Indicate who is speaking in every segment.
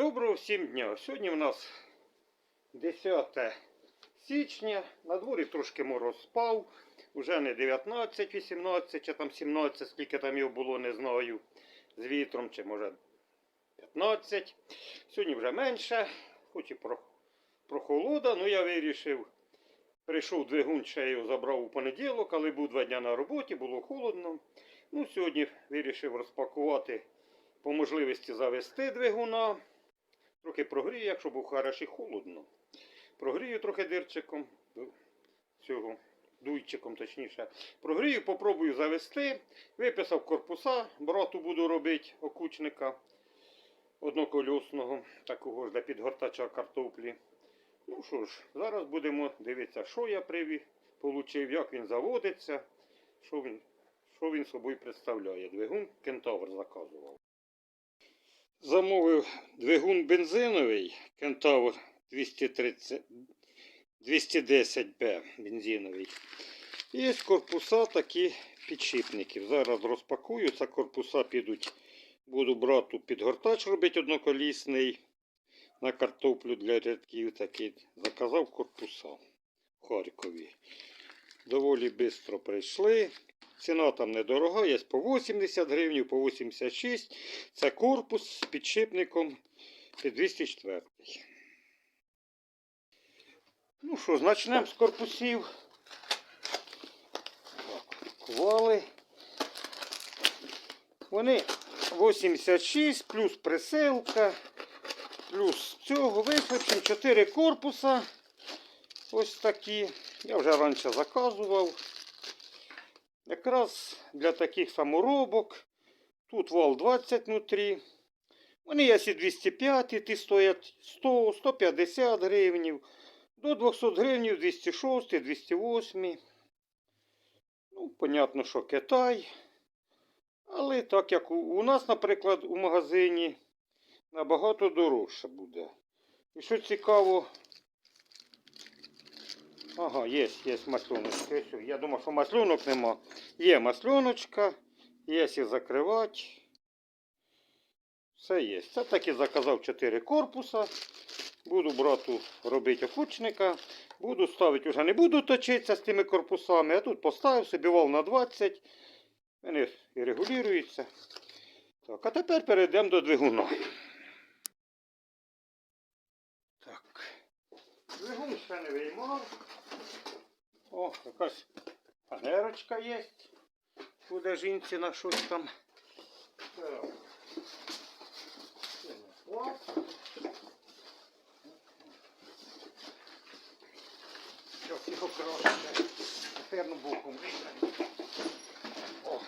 Speaker 1: Доброго всім дня! Сьогодні в нас 10 січня. На дворі трошки мороз спав. Уже не 19, 18 чи там 17, скільки там його було, не знаю. З вітром, чи може 15. Сьогодні вже менше, хоч і прохолода, але я вирішив. Прийшов двигун, ще його забрав у понеділок, але був два дні на роботі, було холодно. Ну, сьогодні вирішив розпакувати по можливості завести двигуна. Трохи прогрію, якщо був хороший холодно. Прогрію трохи дирчиком, цього, дуйчиком точніше. Прогрію, попробую завести. Виписав корпуса, брату буду робити окучника однокольосного, такого ж для підгортача картоплі. Ну що ж, зараз будемо дивитися, що я привів, получив, як він заводиться, що він, що він собою представляє. Двигун кентавр заказував. Замовив двигун бензиновий Кентавр 230, 210B бензиновий. І з корпуса такі підшипників. Зараз розпакую. Це корпуса підуть. Буду брату підгортач робити одноколісний. На картоплю для рядків такий. Заказав корпуса в Харкові. Доволі швидко прийшли. Ціна там недорога, є по 80 гривень, по 86. Це корпус з підшипником під 204. Ну що, почнемо з корпусів. Так. Вони 86, плюс присилка, плюс цього виключимо 4 корпуса. Ось такі. Я вже раніше заказував. Якраз для таких саморобок. Тут вал 20 внутрі. Вони є і 205, ті стоять 100-150 гривень. До 200 гривень 206, 208. Ну, понятно, що Китай. Але так як у нас, наприклад, у магазині набагато дорожче буде. І що цікаво, Ага, є, є маслюночка. Я думав, що маслюнок нема. Є маслюночка, є і закривати. Все є. Це так і заказав 4 корпуса. Буду брату робити окучника. Буду ставити, вже не буду точитися з тими корпусами. Я тут поставив собі вал на 20. Вони і регулюються. Так, а тепер перейдемо до двигуна. Так. Двигун ще не виймав. О, якась панерочка є. Буде жінці на щось там. Так. Нас його краще. Тепер боком. О.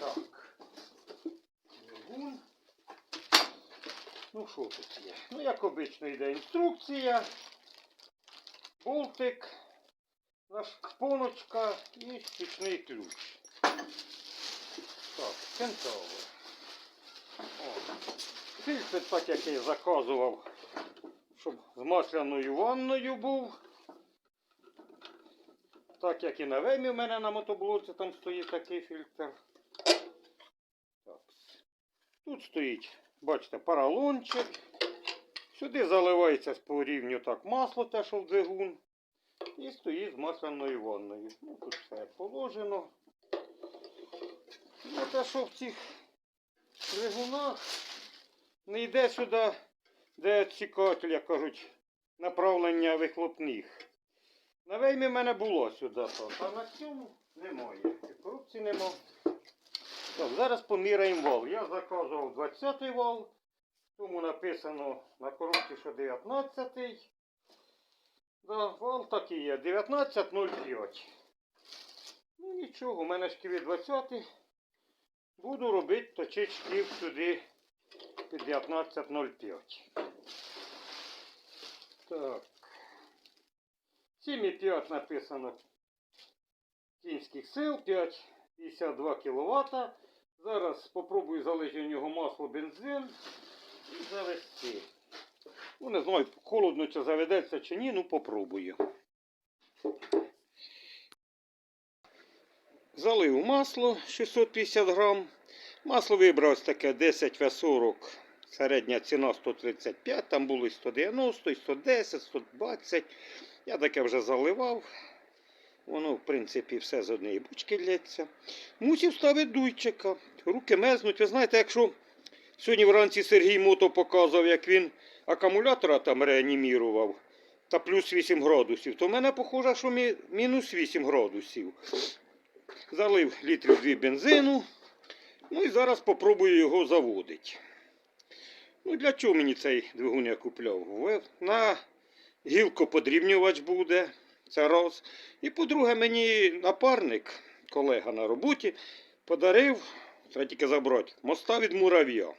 Speaker 1: Так. Двигун. Ну що тут є? Ну, як обично йде інструкція. Болтик, шпоночка і стічний ключ. Так, кентавр. Фільтр так, як я заказував, щоб з масляною ванною був. Так як і на вемі в мене на мотоблоці там стоїть такий фільтр. Так. Тут стоїть, бачите, поролончик. Сюди заливається по рівню так масло, те, що в двигун. І стоїть з масляною ванною. Ну, тут все положено. Ну, те, що в цих двигунах не йде сюди, де цікатель, як кажуть, направлення вихлопних. На веймі в мене було сюди, а на цьому немає. Корупції нема. Так, зараз поміряємо вал. Я заказував 20-й вал. Тому написано на коробці, що 19. Да, вал такий є. 19.05. Ну нічого, у мене шківі 20. Буду робити точити шків сюди під 19.05. Так. 7,5 написано кінських сил, 5,52 кВт. Зараз спробую залити у нього масло бензин і завести. Ну, не знаю, холодно чи заведеться чи ні, ну попробую. Залив масло 650 грам. Масло вибрав таке 10 В40 Середня ціна 135, там було 190, 110, 120. Я таке вже заливав. Воно, в принципі, все з однієї бочки лється. Мусив ставити дуйчика. Руки мезнуть. Ви знаєте, якщо сьогодні вранці Сергій Мото показав, як він акумулятора там реанімірував, та плюс 8 градусів, то в мене похоже, що мі- мінус 8 градусів. Залив літрів 2 бензину. Ну і зараз попробую його заводити. Ну, для чого мені цей двигун я купляв? На гілкоподрібнювач буде. Це раз. І по-друге, мені напарник, колега на роботі, подарив, треба тільки забрати, моста від мурав'я.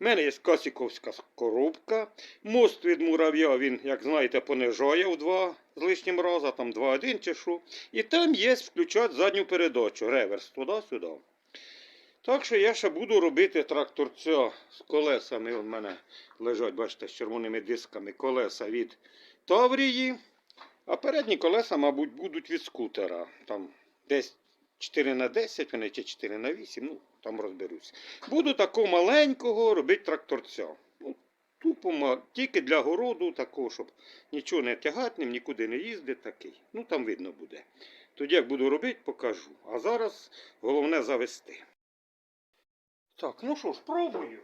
Speaker 1: У мене є касіковська коробка. Мост від мурав'я, він, як знаєте, понижає в два з лишнім раза, там 2-1 чи що. І там є включати задню передачу, реверс, туди-сюди. Так що я ще буду робити тракторця з колесами. У мене лежать, бачите, з червоними дисками колеса від Таврії. А передні колеса, мабуть, будуть від скутера. Там десь 4 на 10 вони чи 4 на 8, ну там розберусь. Буду такого маленького робити тракторця. Ну, тупо тільки для городу, такого, щоб нічого не тягати, нікуди не їздити такий. Ну там видно буде. Тоді як буду робити, покажу. А зараз головне завести. Так, ну що ж, пробую.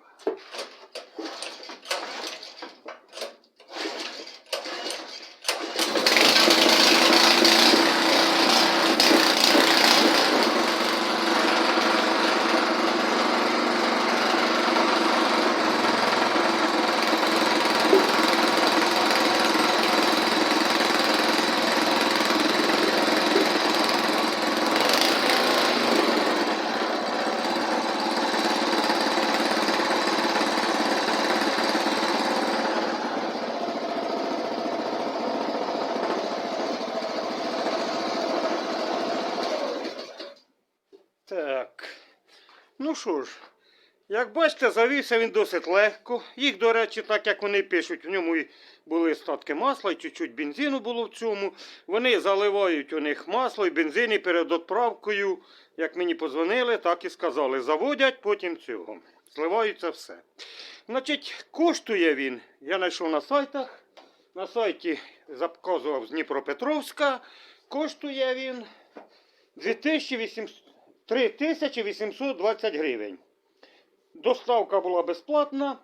Speaker 1: Так. Ну що ж, як бачите, завівся він досить легко. Їх, до речі, так як вони пишуть, в ньому були остатки масла, і чуть-чуть бензину було в цьому. Вони заливають у них масло і бензин і перед відправкою, як мені позвонили, так і сказали. Заводять потім цього. Зливаються все. Значить, коштує він, я знайшов на сайтах. На сайті заказував з Дніпропетровська. Коштує він 2800 3820 гривень. Доставка була безплатна,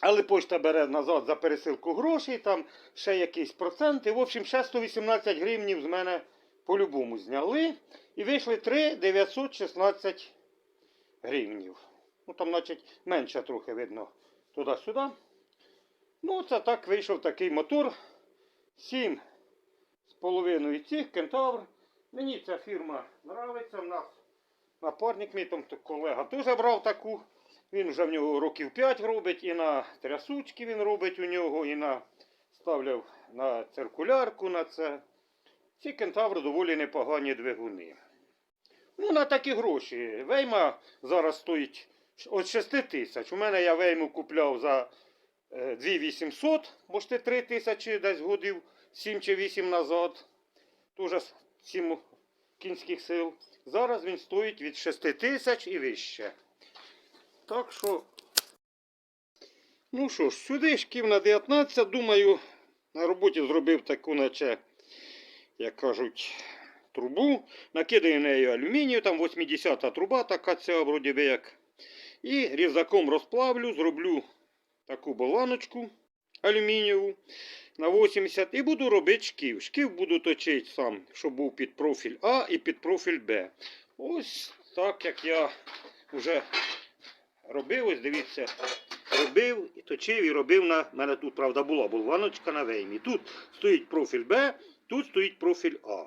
Speaker 1: але почта бере назад за пересилку грошей, там ще якісь проценти. В общем, ще 118 гривнів з мене по-любому зняли. І вийшли 3 916 гривнів. Ну там, значить, менше трохи видно туди-сюди. Ну, це так вийшов такий мотор. 7 з половиною цих кентавр. Мені ця фірма подобається. В нас напарник мій там колега теж брав таку. Він вже в нього років 5 робить, і на трясучки він робить у нього, і на ставляв на циркулярку на це. Ці кентаври доволі непогані двигуни. Ну, на такі гроші. Вейма зараз стоїть від 6 тисяч. У мене я вейму купляв за е, 2800, може 3 тисячі десь годів 7 чи 8 назад. Тоже 7 кінських сил. Зараз він стоїть від 6 тисяч і вище. Так що, ну що ж, сюди шків на 19, думаю, на роботі зробив таку, наче, як кажуть, трубу. Накидаю нею алюмінію, там 80-та труба така ця, вроді би як. І різаком розплавлю, зроблю таку болваночку алюмінієву на 80 і буду робити шків. Шків буду точити сам, щоб був під профіль А і під профіль Б. Ось так як я вже робив, ось дивіться, робив і точив і робив на мене тут, правда, була болваночка на веймі. Тут стоїть профіль Б, тут стоїть профіль А.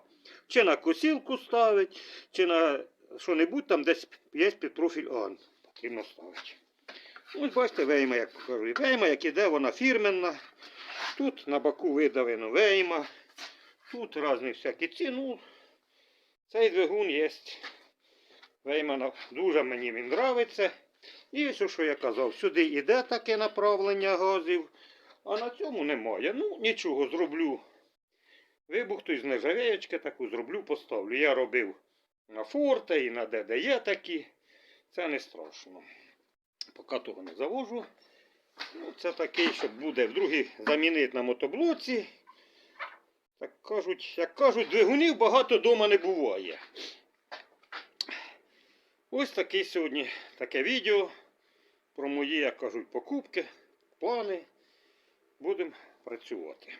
Speaker 1: Чи на косілку ставить, чи на що-небудь там десь є під профіль А. Потрібно ставити. Ось бачите, вейма, як кажу. Вейма, як іде, вона фірменна. Тут на боку видавлено вейма. Тут різні всякі ці. Ну, цей двигун є. Веймана дуже мені він нравиться. І ось що я казав, сюди йде таке направлення газів, а на цьому немає. Ну, нічого, зроблю. Вибухту з нержавеєчки таку зроблю, поставлю. Я робив на форте і на ДДЄ такі. Це не страшно. Поки того не завожу. Ну, це такий, що буде в другий замінити на мотоблоці. Так кажуть, як кажуть, двигунів багато дома не буває. Ось таке сьогодні таке відео про мої, як кажуть, покупки, плани. Будемо працювати.